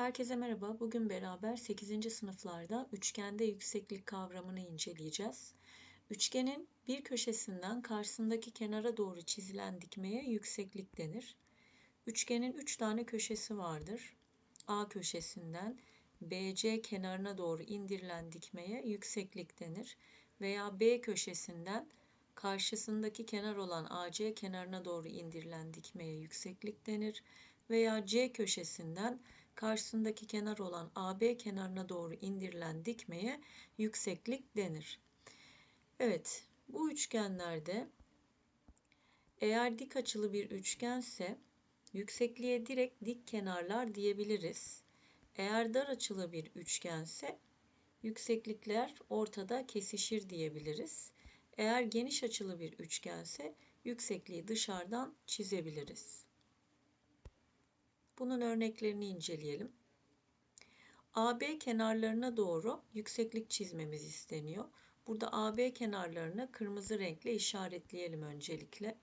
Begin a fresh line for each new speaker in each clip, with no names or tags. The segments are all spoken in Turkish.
Herkese merhaba. Bugün beraber 8. sınıflarda üçgende yükseklik kavramını inceleyeceğiz. Üçgenin bir köşesinden karşısındaki kenara doğru çizilen dikmeye yükseklik denir. Üçgenin 3 tane köşesi vardır. A köşesinden BC kenarına doğru indirilen dikmeye yükseklik denir. Veya B köşesinden karşısındaki kenar olan AC kenarına doğru indirilen dikmeye yükseklik denir. Veya C köşesinden karşısındaki kenar olan AB kenarına doğru indirilen dikmeye yükseklik denir. Evet, bu üçgenlerde eğer dik açılı bir üçgense yüksekliğe direkt dik kenarlar diyebiliriz. Eğer dar açılı bir üçgense yükseklikler ortada kesişir diyebiliriz. Eğer geniş açılı bir üçgense yüksekliği dışarıdan çizebiliriz. Bunun örneklerini inceleyelim. AB kenarlarına doğru yükseklik çizmemiz isteniyor. Burada AB kenarlarını kırmızı renkle işaretleyelim öncelikle.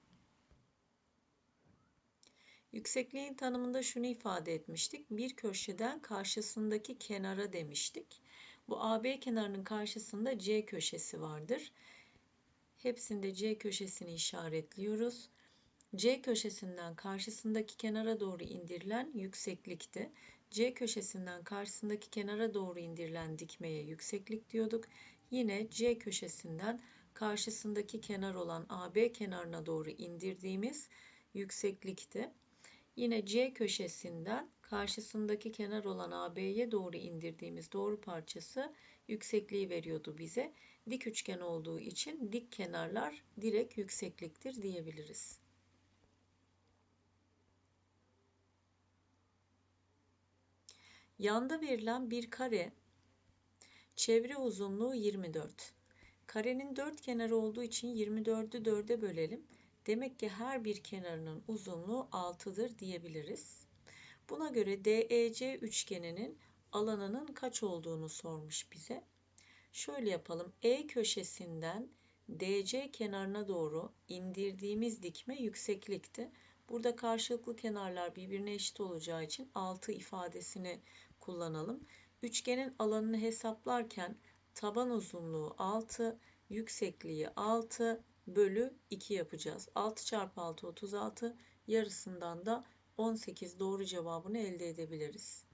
Yüksekliğin tanımında şunu ifade etmiştik. Bir köşeden karşısındaki kenara demiştik. Bu AB kenarının karşısında C köşesi vardır. Hepsinde C köşesini işaretliyoruz. C köşesinden karşısındaki kenara doğru indirilen yükseklikti. C köşesinden karşısındaki kenara doğru indirilen dikmeye yükseklik diyorduk. Yine C köşesinden karşısındaki kenar olan AB kenarına doğru indirdiğimiz yükseklikti. Yine C köşesinden karşısındaki kenar olan AB'ye doğru indirdiğimiz doğru parçası yüksekliği veriyordu bize. Dik üçgen olduğu için dik kenarlar direkt yüksekliktir diyebiliriz. Yanda verilen bir kare çevre uzunluğu 24. Karenin dört kenarı olduğu için 24'ü 4'e bölelim. Demek ki her bir kenarının uzunluğu 6'dır diyebiliriz. Buna göre DEC üçgeninin alanının kaç olduğunu sormuş bize. Şöyle yapalım. E köşesinden DC kenarına doğru indirdiğimiz dikme yükseklikti. Burada karşılıklı kenarlar birbirine eşit olacağı için 6 ifadesini kullanalım. Üçgenin alanını hesaplarken taban uzunluğu 6, yüksekliği 6 bölü 2 yapacağız. 6 çarpı 6 36 yarısından da 18 doğru cevabını elde edebiliriz.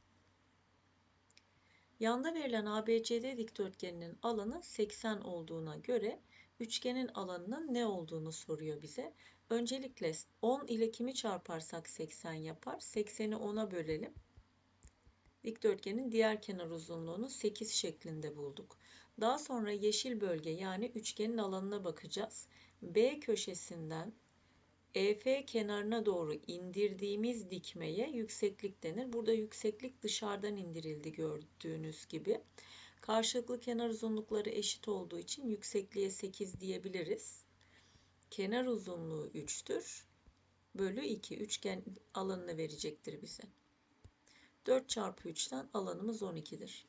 Yanda verilen ABCD dikdörtgeninin alanı 80 olduğuna göre üçgenin alanının ne olduğunu soruyor bize. Öncelikle 10 ile kimi çarparsak 80 yapar. 80'i 10'a bölelim. Dikdörtgenin diğer kenar uzunluğunu 8 şeklinde bulduk. Daha sonra yeşil bölge yani üçgenin alanına bakacağız. B köşesinden EF kenarına doğru indirdiğimiz dikmeye yükseklik denir. Burada yükseklik dışarıdan indirildi gördüğünüz gibi. Karşılıklı kenar uzunlukları eşit olduğu için yüksekliğe 8 diyebiliriz. Kenar uzunluğu 3'tür. Bölü 2 üçgen alanını verecektir bize. 4 çarpı 3'ten alanımız 12'dir.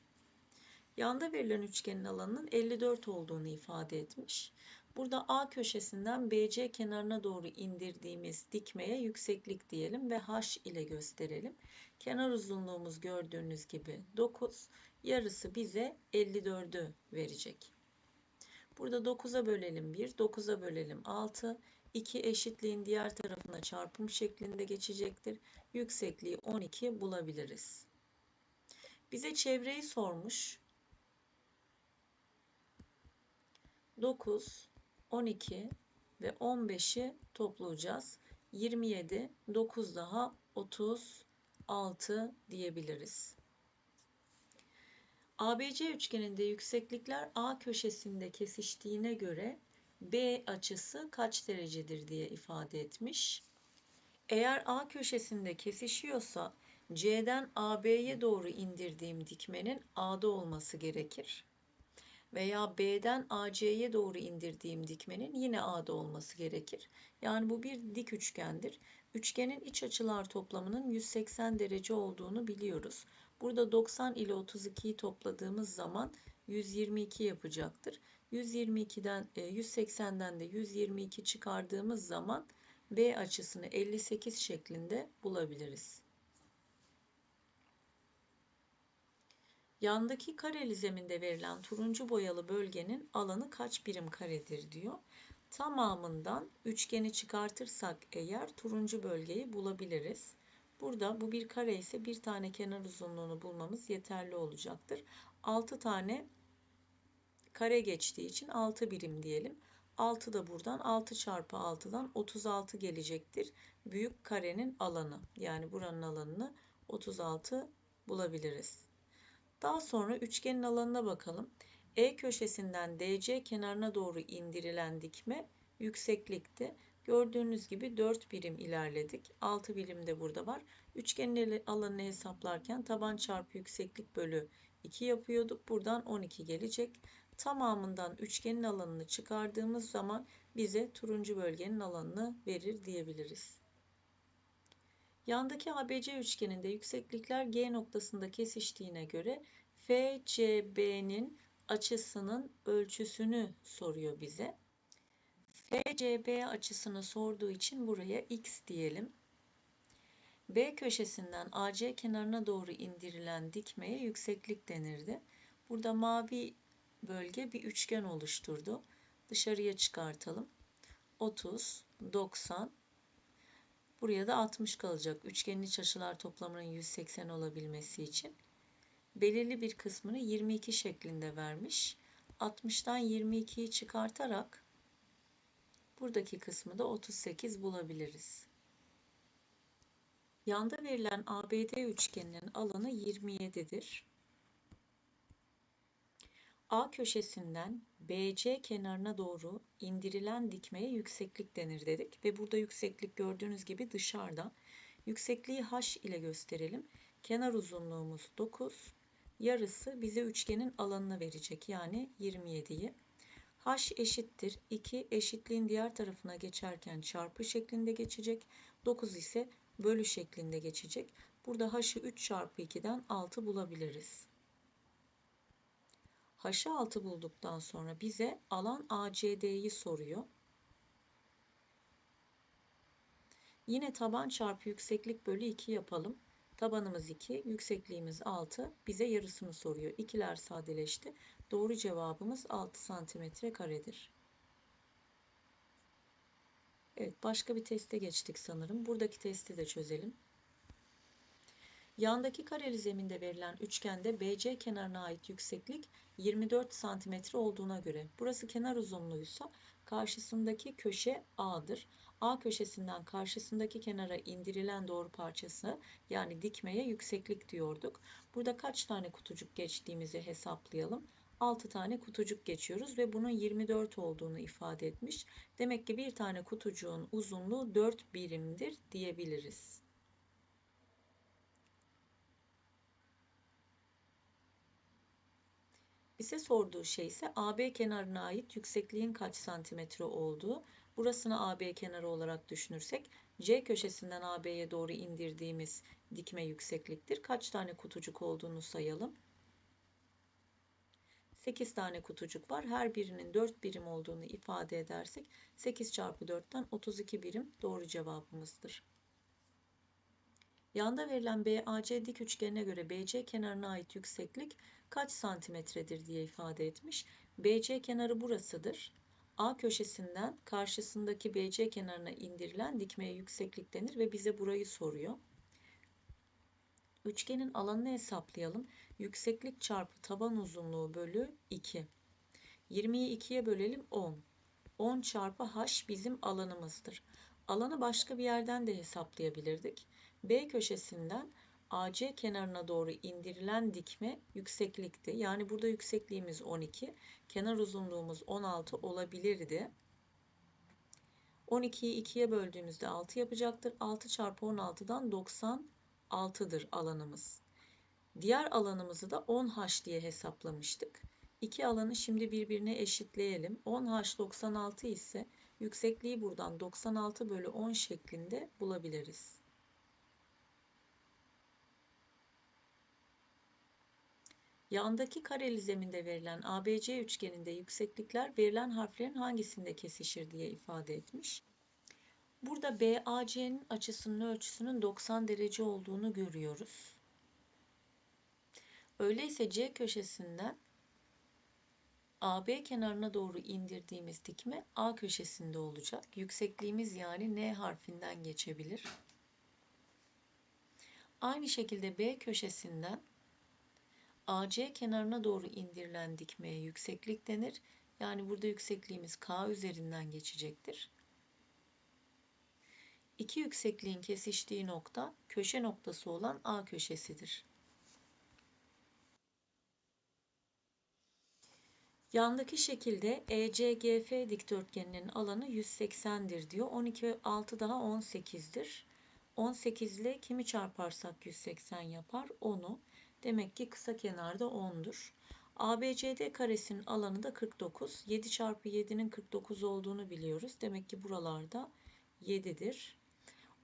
Yanda verilen üçgenin alanının 54 olduğunu ifade etmiş. Burada A köşesinden BC kenarına doğru indirdiğimiz dikmeye yükseklik diyelim ve H ile gösterelim. Kenar uzunluğumuz gördüğünüz gibi 9. Yarısı bize 54'ü verecek. Burada 9'a bölelim 1, 9'a bölelim 6. 2 eşitliğin diğer tarafına çarpım şeklinde geçecektir. Yüksekliği 12 bulabiliriz. Bize çevreyi sormuş. 9, 12 ve 15'i toplayacağız. 27, 9 daha 36 diyebiliriz. ABC üçgeninde yükseklikler A köşesinde kesiştiğine göre B açısı kaç derecedir diye ifade etmiş. Eğer A köşesinde kesişiyorsa C'den AB'ye doğru indirdiğim dikmenin A'da olması gerekir. Veya B'den AC'ye doğru indirdiğim dikmenin yine A'da olması gerekir. Yani bu bir dik üçgendir. Üçgenin iç açılar toplamının 180 derece olduğunu biliyoruz. Burada 90 ile 32'yi topladığımız zaman 122 yapacaktır. 122'den 180'den e, de 122 çıkardığımız zaman B açısını 58 şeklinde bulabiliriz. Yandaki kareli zeminde verilen turuncu boyalı bölgenin alanı kaç birim karedir diyor. Tamamından üçgeni çıkartırsak eğer turuncu bölgeyi bulabiliriz. Burada bu bir kare ise bir tane kenar uzunluğunu bulmamız yeterli olacaktır. 6 tane kare geçtiği için 6 birim diyelim. 6 da buradan 6 çarpı 6'dan 36 gelecektir. Büyük karenin alanı yani buranın alanını 36 bulabiliriz. Daha sonra üçgenin alanına bakalım. E köşesinden DC kenarına doğru indirilen dikme yükseklikti. Gördüğünüz gibi 4 birim ilerledik. 6 birim de burada var. Üçgenin alanını hesaplarken taban çarpı yükseklik bölü 2 yapıyorduk. Buradan 12 gelecek. Tamamından üçgenin alanını çıkardığımız zaman bize turuncu bölgenin alanını verir diyebiliriz. Yandaki ABC üçgeninde yükseklikler G noktasında kesiştiğine göre FCB'nin açısının ölçüsünü soruyor bize. FCB açısını sorduğu için buraya x diyelim. B köşesinden AC kenarına doğru indirilen dikmeye yükseklik denirdi. Burada mavi bölge bir üçgen oluşturdu. Dışarıya çıkartalım. 30, 90, buraya da 60 kalacak. Üçgenin iç açılar toplamının 180 olabilmesi için. Belirli bir kısmını 22 şeklinde vermiş. 60'tan 22'yi çıkartarak buradaki kısmı da 38 bulabiliriz. Yanda verilen ABD üçgeninin alanı 27'dir. A köşesinden BC kenarına doğru indirilen dikmeye yükseklik denir dedik ve burada yükseklik gördüğünüz gibi dışarıda. Yüksekliği h ile gösterelim. Kenar uzunluğumuz 9. Yarısı bize üçgenin alanını verecek yani 27'yi. h eşittir 2 eşitliğin diğer tarafına geçerken çarpı şeklinde geçecek. 9 ise bölü şeklinde geçecek. Burada h'ı 3 çarpı 2'den 6 bulabiliriz. H'ı 6 bulduktan sonra bize alan ACD'yi soruyor. Yine taban çarpı yükseklik bölü 2 yapalım. Tabanımız 2, yüksekliğimiz 6. Bize yarısını soruyor. İkiler sadeleşti. Doğru cevabımız 6 santimetre karedir. Evet, başka bir teste geçtik sanırım. Buradaki testi de çözelim. Yandaki kareli zeminde verilen üçgende BC kenarına ait yükseklik 24 cm olduğuna göre burası kenar uzunluğuysa karşısındaki köşe A'dır. A köşesinden karşısındaki kenara indirilen doğru parçası yani dikmeye yükseklik diyorduk. Burada kaç tane kutucuk geçtiğimizi hesaplayalım. 6 tane kutucuk geçiyoruz ve bunun 24 olduğunu ifade etmiş. Demek ki bir tane kutucuğun uzunluğu 4 birimdir diyebiliriz. Bize sorduğu şey ise AB kenarına ait yüksekliğin kaç santimetre olduğu. Burasını AB kenarı olarak düşünürsek C köşesinden AB'ye doğru indirdiğimiz dikme yüksekliktir. Kaç tane kutucuk olduğunu sayalım. 8 tane kutucuk var. Her birinin 4 birim olduğunu ifade edersek 8 çarpı 4'ten 32 birim doğru cevabımızdır. Yanda verilen BAC dik üçgenine göre BC kenarına ait yükseklik kaç santimetredir diye ifade etmiş. BC kenarı burasıdır. A köşesinden karşısındaki BC kenarına indirilen dikmeye yükseklik denir ve bize burayı soruyor. Üçgenin alanını hesaplayalım. Yükseklik çarpı taban uzunluğu bölü 2. 20'yi 2'ye bölelim 10. 10 çarpı h bizim alanımızdır. Alanı başka bir yerden de hesaplayabilirdik. B köşesinden AC kenarına doğru indirilen dikme yükseklikti. Yani burada yüksekliğimiz 12, kenar uzunluğumuz 16 olabilirdi. 12'yi 2'ye böldüğümüzde 6 yapacaktır. 6 çarpı 16'dan 96'dır alanımız. Diğer alanımızı da 10H diye hesaplamıştık. İki alanı şimdi birbirine eşitleyelim. 10H 96 ise yüksekliği buradan 96 bölü 10 şeklinde bulabiliriz. Yandaki kareli zeminde verilen ABC üçgeninde yükseklikler verilen harflerin hangisinde kesişir diye ifade etmiş. Burada BAC'nin açısının ölçüsünün 90 derece olduğunu görüyoruz. Öyleyse C köşesinden AB kenarına doğru indirdiğimiz dikme A köşesinde olacak. Yüksekliğimiz yani N harfinden geçebilir. Aynı şekilde B köşesinden AC kenarına doğru indirilen dikmeye yükseklik denir. Yani burada yüksekliğimiz K üzerinden geçecektir. İki yüksekliğin kesiştiği nokta köşe noktası olan A köşesidir. Yandaki şekilde ECGF dikdörtgeninin alanı 180'dir diyor. 12 ve 6 daha 18'dir. 18 ile kimi çarparsak 180 yapar? 10'u. Demek ki kısa kenarda 10'dur. ABCD karesinin alanı da 49. 7 çarpı 7'nin 49 olduğunu biliyoruz. Demek ki buralarda 7'dir.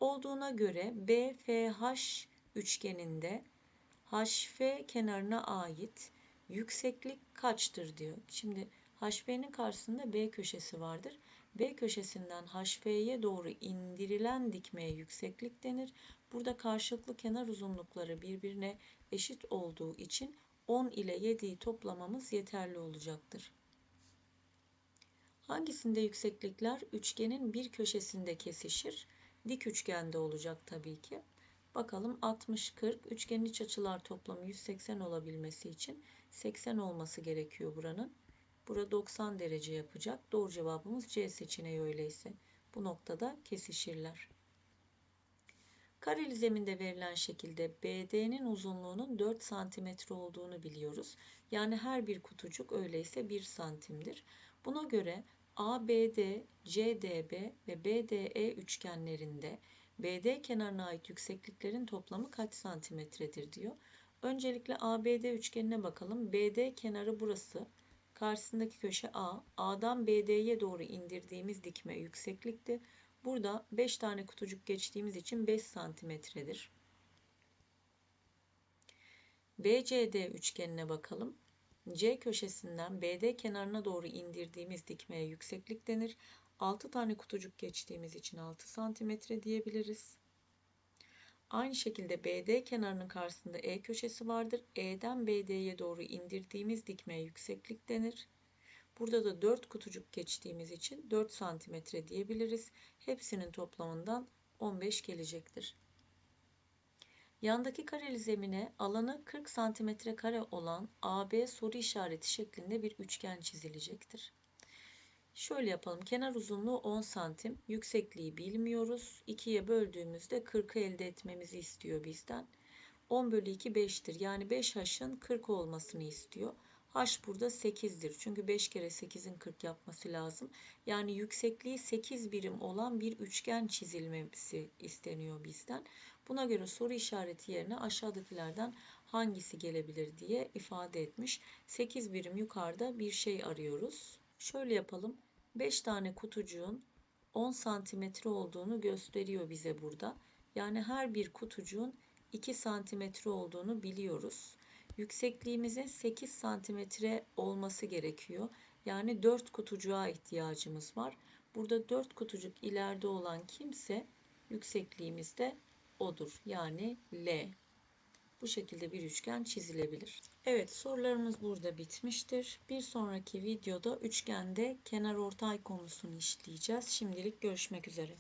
Olduğuna göre BFH üçgeninde HF kenarına ait yükseklik kaçtır diyor. Şimdi HF'nin karşısında B köşesi vardır. B köşesinden HF'ye doğru indirilen dikmeye yükseklik denir. Burada karşılıklı kenar uzunlukları birbirine eşit olduğu için 10 ile 7'yi toplamamız yeterli olacaktır. Hangisinde yükseklikler üçgenin bir köşesinde kesişir? Dik üçgende olacak tabii ki. Bakalım 60 40 üçgenin iç açılar toplamı 180 olabilmesi için 80 olması gerekiyor buranın. Bura 90 derece yapacak. Doğru cevabımız C seçeneği öyleyse. Bu noktada kesişirler. Kareli zeminde verilen şekilde BD'nin uzunluğunun 4 cm olduğunu biliyoruz. Yani her bir kutucuk öyleyse 1 santimdir. Buna göre ABD, CDB ve BDE üçgenlerinde BD kenarına ait yüksekliklerin toplamı kaç santimetredir diyor. Öncelikle ABD üçgenine bakalım. BD kenarı burası. Karşısındaki köşe A. A'dan BD'ye doğru indirdiğimiz dikme yükseklikti. Burada 5 tane kutucuk geçtiğimiz için 5 santimetredir. BCD üçgenine bakalım. C köşesinden BD kenarına doğru indirdiğimiz dikmeye yükseklik denir. 6 tane kutucuk geçtiğimiz için 6 santimetre diyebiliriz. Aynı şekilde BD kenarının karşısında E köşesi vardır. E'den BD'ye doğru indirdiğimiz dikmeye yükseklik denir. Burada da 4 kutucuk geçtiğimiz için 4 santimetre diyebiliriz. Hepsinin toplamından 15 gelecektir. Yandaki kareli zemine alanı 40 santimetre kare olan AB soru işareti şeklinde bir üçgen çizilecektir. Şöyle yapalım. Kenar uzunluğu 10 santim. Yüksekliği bilmiyoruz. 2'ye böldüğümüzde 40'ı elde etmemizi istiyor bizden. 10 bölü 2 5'tir. Yani 5 haşın 40 olmasını istiyor. H burada 8'dir. Çünkü 5 kere 8'in 40 yapması lazım. Yani yüksekliği 8 birim olan bir üçgen çizilmesi isteniyor bizden. Buna göre soru işareti yerine aşağıdakilerden hangisi gelebilir diye ifade etmiş. 8 birim yukarıda bir şey arıyoruz. Şöyle yapalım. 5 tane kutucuğun 10 santimetre olduğunu gösteriyor bize burada. Yani her bir kutucuğun 2 santimetre olduğunu biliyoruz. Yüksekliğimizin 8 santimetre olması gerekiyor. Yani 4 kutucuğa ihtiyacımız var. Burada 4 kutucuk ileride olan kimse yüksekliğimiz de odur. Yani L. Bu şekilde bir üçgen çizilebilir. Evet sorularımız burada bitmiştir. Bir sonraki videoda üçgende kenar ortay konusunu işleyeceğiz. Şimdilik görüşmek üzere.